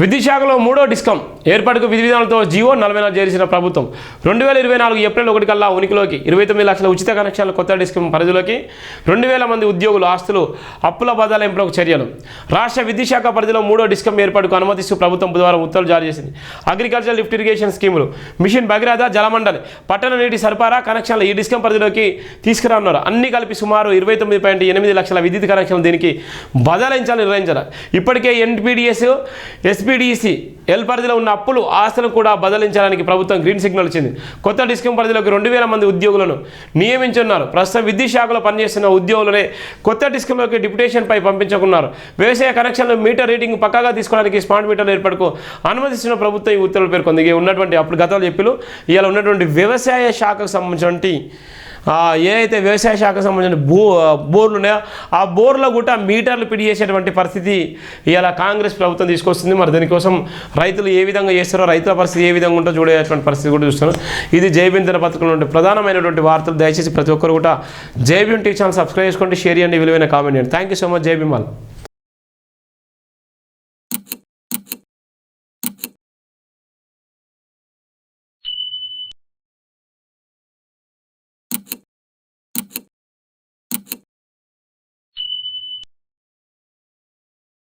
విద్యుత్ శాఖలో మూడో డిస్కం ఏర్పాటుకు విధి విధానాలతో జీవో నలభై నాలుగు చేసిన ప్రభుత్వం. రెండు వేల ఇరవై నాలుగు ఏప్రిల్ ఒకటి కల్లా ఉనికిలోకి ఇరవై తొమ్మిది లక్షల ఉచిత కనెక్షన్ల కొత్త డిస్కం పరిధిలోకి రెండు వేల మంది ఉద్యోగులు ఆస్తులు అప్పుల బదలాయింపులకు చర్యలు. రాష్ట్ర విద్యుత్ శాఖ పరిధిలో మూడో డిస్కం ఏర్పాటుకు అనుమతిస్తూ ప్రభుత్వం బుధవారం ఉత్తర్వులు జారీ చేసింది. అగ్రికల్చర్ లిఫ్ట్ ఇరిగేషన్ స్కీములు మిషన్ భగీరథ జలమండలి పట్టణ నీటి సరఫరా కనెక్షన్లు ఈ డిస్కం పరిధిలోకి తీసుకురానున్నారు. అన్ని కలిపి సుమారు ఇరవై తొమ్మిది పాయింట్ ఎనిమిది లక్షల విద్యుత్ కనెక్షన్లు దీనికి బదలాయించాలని నిర్ణయించారు. ఇప్పటికే ఎన్పిడిఎస్ ఎస్పీడీసీ ఎల్ పరిధిలో ఉన్న అప్పులు ఆస్తులను కూడా బదలించడానికి ప్రభుత్వం గ్రీన్ సిగ్నల్ ఇచ్చింది. కొత్త డిస్కమ్ పరిధిలోకి రెండు వేల మంది ఉద్యోగులను నియమించున్నారు. ప్రస్తుతం విద్యుత్ శాఖలో పనిచేస్తున్న ఉద్యోగులనే కొత్త డిస్కంలోకి డిప్యుటేషన్పై పంపించుకున్నారు. వ్యవసాయ కనెక్షన్లు మీటర్ రీడింగ్ పక్కాగా తీసుకోవడానికి స్మార్ట్ మీటర్ల ఏర్పాటుకు అనుమతిస్తున్న ప్రభుత్వం ఈ ఉత్తర్వులు పేర్కొంది. ఉన్నటువంటి అప్పుడు గతాలు చెప్పిలు. ఇలా ఉన్నటువంటి వ్యవసాయ శాఖకు సంబంధించినటువంటి ఏ అయితే వ్యవసాయ శాఖకు సంబంధించిన బో బోర్లు ఉన్నాయో ఆ బోర్లో కూడా మీటర్లు పిడి చేసేటువంటి పరిస్థితి ఇలా కాంగ్రెస్ ప్రభుత్వం తీసుకొస్తుంది. మరి దీనికోసం రైతులు ఏ విధంగా చేస్తారో రైతుల పరిస్థితి ఏ విధంగా ఉంటుందో చూడేటువంటి పరిస్థితి కూడా చూస్తున్నాం ఇది జైబిందన పథకంలో ఉండే ప్రధానమైనటువంటి వార్తలు. దయచేసి ప్రతి ఒక్కరు కూడా జైబీఎం టీవీ ఛానల్ సబ్స్క్రైబ్ చేసుకోండి షేర్ చేయండి విలువైన కామెంట్ చేయండి. థ్యాంక్ యూ సో మచ్ జై